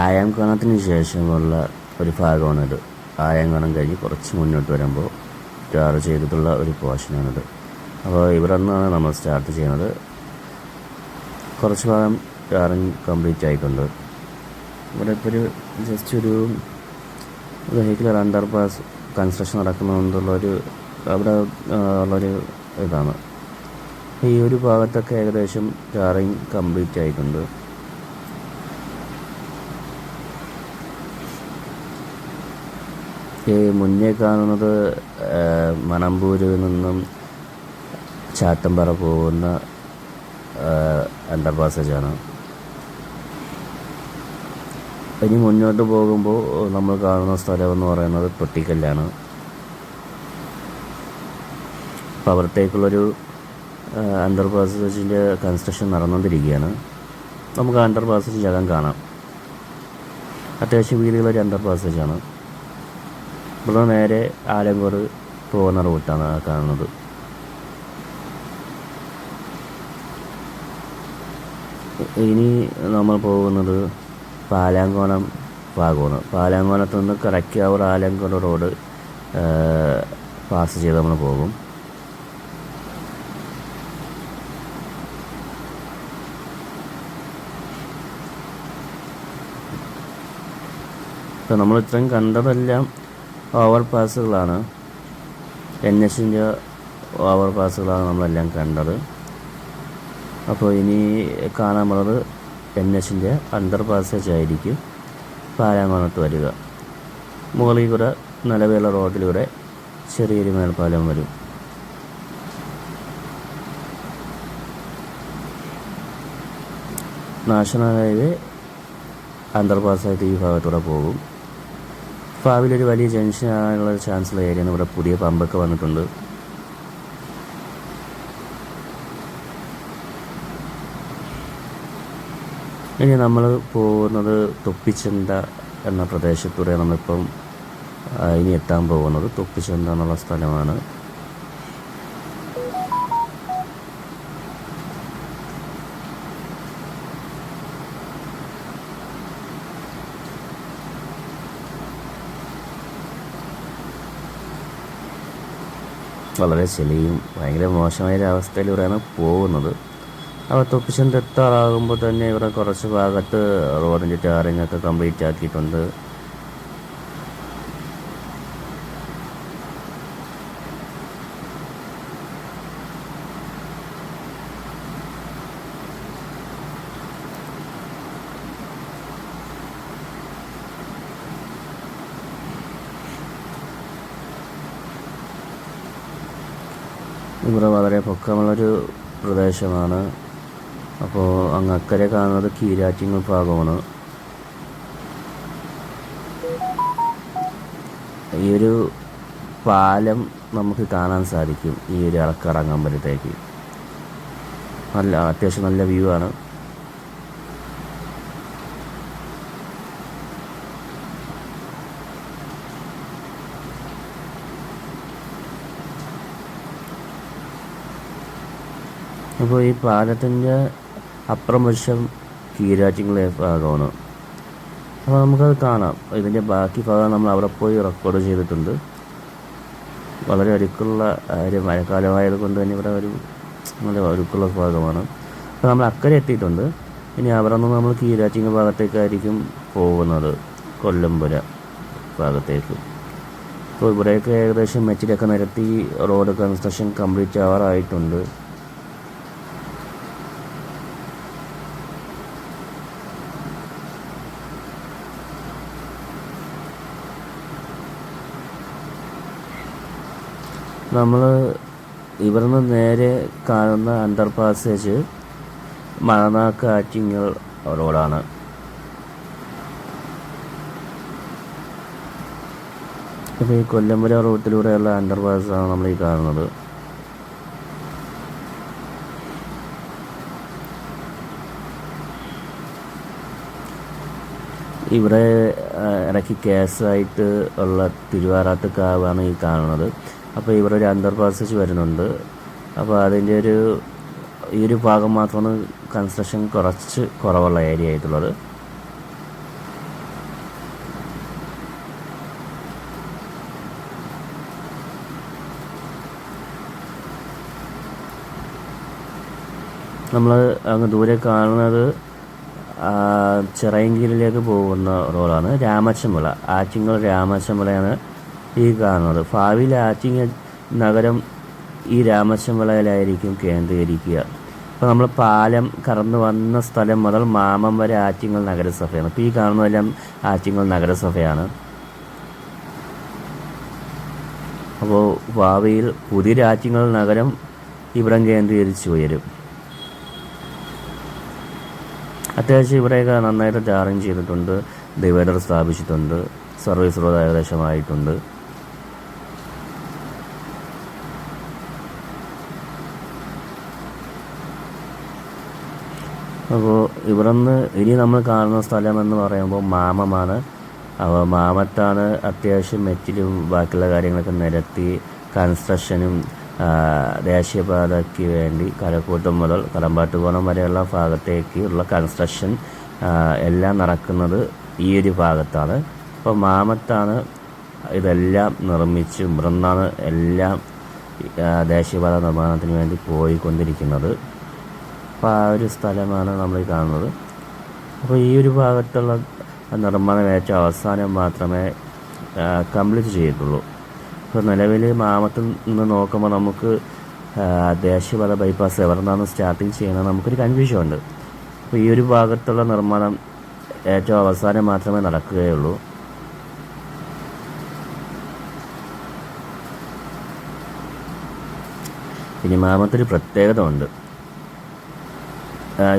ആയാംകോണത്തിന് ശേഷമുള്ള ഒരു ഭാഗമാണിത്. ആയാംകോണം കഴിഞ്ഞ് കുറച്ച് മുന്നോട്ട് വരുമ്പോൾ ടാർ ചെയ്തിട്ടുള്ള ഒരു പോർഷനാണിത് അപ്പോൾ ഇവിടെ നിന്നാണ് നമ്മൾ സ്റ്റാർട്ട് ചെയ്യുന്നത്. കുറച്ച് ഭാഗം ടാറിങ് കംപ്ലീറ്റ് ആയിട്ടുണ്ട്. ഇവിടെ ഇപ്പോൾ ഒരു ജസ്റ്റ് ഒരു വെഹിക്കുലർ അണ്ടർ പാസ് കൺസ്ട്രക്ഷൻ നടക്കുന്നുള്ളൊരു അവിടെ ഉള്ളൊരു ഇതാണ്. ഈ ഒരു ഭാഗത്തൊക്കെ ഏകദേശം ടാറിങ് കംപ്ലീറ്റ് ആയിട്ടുണ്ട്. ഈ മുന്നേ കാണുന്നത് മണമ്പൂരിൽ നിന്നും ചാട്ടമ്പറ പോകുന്ന അണ്ടർ പാസേജാണ് ഇനി മുന്നോട്ട് പോകുമ്പോൾ നമ്മൾ കാണുന്ന സ്ഥലം എന്ന് പറയുന്നത് തൊട്ടിക്കല്ലാണ് അപ്പോൾ അവിടത്തേക്കുള്ളൊരു അണ്ടർ പാസേജിന്റെ കൺസ്ട്രക്ഷൻ നടന്നുകൊണ്ടിരിക്കുകയാണ് നമുക്ക് അണ്ടർ പാസേജ് അകം കാണാം. അത്യാവശ്യം വീതികളൊരു അണ്ടർ പാസേജാണ് ഇവിടെ നേരെ ആലങ്കോട് പോകുന്ന റൂട്ടാണ് കാണുന്നത്. ഇനി നമ്മൾ പോകുന്നത് പാലാങ്കോണം ഭാഗമാണ്. പാലാങ്കോണത്ത് നിന്ന് കറക്കാവൂർ ആലങ്കോട് റോഡ് പാസ് ചെയ്ത് നമ്മൾ പോകും. ഇപ്പം നമ്മൾ ഇത്രയും കണ്ടതെല്ലാം ഓവർ പാസുകളാണ് എൻ എസിന്റെ ഓവർ പാസുകളാണ് നമ്മളെല്ലാം കണ്ടത്. അപ്പോൾ ഇനി കാണാൻ പോണത് എൻ എസിന്റെ അണ്ടർ പാസേജ് ആയിരിക്കും. പാലാമണത്ത് വരിക? മുകളിൽ കൂടെ നിലവിലുള്ള റോഡിലൂടെ ചെറിയൊരു മേൽപ്പാലം വരും. നാഷണൽ ഹൈവേ അണ്ടർ പാസ്സായിട്ട് ഈ ഭാഗത്തൂടെ പോകും. ഭാവിയിലൊരു വലിയ ജംഗ്ഷൻ ആകാനുള്ള ചാൻസുള്ള ഏരിയ ഇവിടെ പുതിയ പമ്പൊക്കെ വന്നിട്ടുണ്ട്. ഇനി നമ്മൾ പോകുന്നത് തൊപ്പിച്ചന്ത എന്ന പ്രദേശത്തൂടെ നമ്മളിപ്പം ഇനി എത്താൻ പോകുന്നത്. തൊപ്പിച്ചന്ത എന്നുള്ള സ്ഥലമാണ്. വളരെ ചെളിയും ഭയങ്കര മോശമായ ഒരു അവസ്ഥയിലൂടെയാണ് പോകുന്നത്. അപ്പോൾ തൊപ്പിച്ചന്ത് തെത്താറാകുമ്പോൾ തന്നെ ഇവിടെ കുറച്ച് ഭാഗത്ത് റോഡിന്റെ ടാറിങ്ങൊക്കെ കംപ്ലീറ്റ് ആക്കിയിട്ടുണ്ട് ഇവിടെ വളരെ പൊക്കമുള്ളൊരു പ്രദേശമാണ്. അപ്പോൾ അങ്ങക്കരെ കാണുന്നത് കീരാറ്റിങ്ങൽ ഭാഗമാണ് ഈ ഒരു പാലം നമുക്ക് കാണാൻ സാധിക്കും ഈ ഒരു ഇറക്കിറങ്ങുമ്പോഴത്തേക്ക് നല്ല അത്യാവശ്യം നല്ല വ്യൂ ആണ്. അപ്പോൾ ഈ പാലത്തിന്റെ അപ്പുറം വശം കീരാറ്റിങ്ങളെ ഭാഗമാണ് അപ്പോൾ നമുക്കത് കാണാം. ഇതിന്റെ ബാക്കി ഭാഗം നമ്മൾ അവിടെ പോയി റെക്കോർഡ് ചെയ്തിട്ടുണ്ട്. വളരെ അടുക്കുള്ള ഒരു മഴക്കാലമായത് കൊണ്ട് തന്നെ ഇവിടെ ഒരു നല്ല ഒരുക്കുള്ള ഭാഗമാണ്. അപ്പോൾ നമ്മൾ അക്കരെ എത്തിയിട്ടുണ്ട്. ഇനി അവിടെ നിന്ന് നമ്മൾ കീരാറ്റിങ്ങ ഭാഗത്തേക്കായിരിക്കും പോകുന്നത്. കൊല്ലമ്പുര ഭാഗത്തേക്ക്. അപ്പോൾ ഇവിടെയൊക്കെ ഏകദേശം മെച്ചിലൊക്കെ നിരത്തി റോഡ് കൺസ്ട്രക്ഷൻ കംപ്ലീറ്റ് ആവാറായിട്ടുണ്ട്. നമ്മൾ ഇവിടുന്ന് നേരെ കാണുന്ന അണ്ടർ പാസേജ് മണനാക്ക് ആറ്റിങ്ങൽ റോഡാണ്. അപ്പോൾ ഈ കൊല്ലമ്പുര റൂട്ടിലൂടെയുള്ള അണ്ടർ പാസാണ് നമ്മൾ ഈ കാണുന്നത്. ഇവിടെ ഇടയ്ക്ക് കേസായിട്ട് ഉള്ള തിരുവാറാട്ട് കാവാണ് ഈ കാണുന്നത്. അപ്പോൾ ഇവിടെ ഒരു അണ്ടർ പാസേജ് വരുന്നുണ്ട്. അപ്പോൾ അതിന്റെ ഒരു ഈ ഒരു ഭാഗം മാത്രമാണ് കൺസ്ട്രക്ഷൻ കുറച്ച് കുറവുള്ള ഏരിയ ആയിട്ടുള്ളത്. നമ്മൾ അങ്ങ് ദൂരെ കാണുന്നത് ചിറയൻകീരിലേക്ക് പോകുന്ന റോഡാണ് രാമച്ചമ്പുല ആറ്റിങ്ങൾ രാമച്ചമ്പുലയാണ് ഈ കാണുന്നത്. ഭാവിയിൽ ആറ്റിങ്ങൽ നഗരം ഈ രാമശംവളയിലായിരിക്കും കേന്ദ്രീകരിക്കുക. അപ്പോൾ നമ്മൾ പാലം കടന്നു വന്ന സ്ഥലം മുതൽ മാമം വരെ ആറ്റിങ്ങൽ നഗരസഭയാണ്. അപ്പം ഈ കാണുന്നതെല്ലാം ആറ്റിങ്ങൽ നഗരസഭയാണ്. അപ്പോൾ ഭാവിയിൽ പുതിയ ആറ്റിങ്ങൽ നഗരം ഇവിടം കേന്ദ്രീകരിച്ച് ഉയരും. അത്യാവശ്യം ഇവിടെയൊക്കെ നന്നായിട്ട് ടാറിങ് ചെയ്തിട്ടുണ്ട്. ഡിവൈഡർ സ്ഥാപിച്ചിട്ടുണ്ട്. സർവീസ് റോഡ് ഏകദേശമായിട്ടുണ്ട്. അപ്പോൾ ഇവിടെ നിന്ന് ഇനി നമ്മൾ കാണുന്ന സ്ഥലം എന്ന് പറയുമ്പോൾ മാമമാണ്. അപ്പോൾ മാമത്താണ് അത്യാവശ്യം മെറ്റിലും ബാക്കിയുള്ള കാര്യങ്ങളൊക്കെ നിരത്തി കൺസ്ട്രക്ഷനും ദേശീയപാതയ്ക്ക് വേണ്ടി കരക്കൂട്ടം മുതൽ കടമ്പാട്ടുകോണം വരെയുള്ള ഭാഗത്തേക്ക് ഉള്ള കൺസ്ട്രക്ഷൻ എല്ലാം നടക്കുന്നത് ഈ ഒരു ഭാഗത്താണ്. അപ്പോൾ മാമത്താണ് ഇതെല്ലാം നിർമ്മിച്ച് ഇവിടെ നിന്നാണ് എല്ലാം ദേശീയപാത നിർമ്മാണത്തിന് വേണ്ടി പോയിക്കൊണ്ടിരിക്കുന്നത്. അപ്പോൾ ആ ഒരു സ്ഥലമാണ് നമ്മൾ കാണുന്നത്. അപ്പോൾ ഈ ഒരു ഭാഗത്തുള്ള നിർമ്മാണം ഏറ്റവും അവസാനം മാത്രമേ കംപ്ലീറ്റ് ചെയ്തിട്ടുള്ളൂ. ഇപ്പോൾ നിലവിൽ മാമത്ത് നിന്ന് നോക്കുമ്പോൾ നമുക്ക് ദേശീയപാത ബൈപ്പാസ് എവിടെ നിന്നാണ് സ്റ്റാർട്ടിങ് ചെയ്യുന്നത് നമുക്കൊരു കൺഫ്യൂഷൻ ഉണ്ട്. അപ്പോൾ ഈ ഒരു ഭാഗത്തുള്ള നിർമ്മാണം ഏറ്റവും അവസാനം മാത്രമേ നടക്കുകയുള്ളൂ. ഇനി മാമത്തൊരു പ്രത്യേകത ഉണ്ട്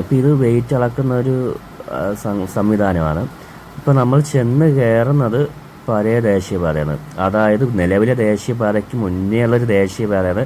ഇപ്പം ഇത് വെയിറ്റ് അളക്കുന്ന ഒരു സംവിധാനമാണ്. ഇപ്പം നമ്മൾ ചെന്ന് കയറുന്നത് പഴയ ദേശീയപാതയാണ്. അതായത് നിലവിലെ ദേശീയപാതയ്ക്ക് മുന്നേ ഉള്ളൊരു ദേശീയപാതയാണ്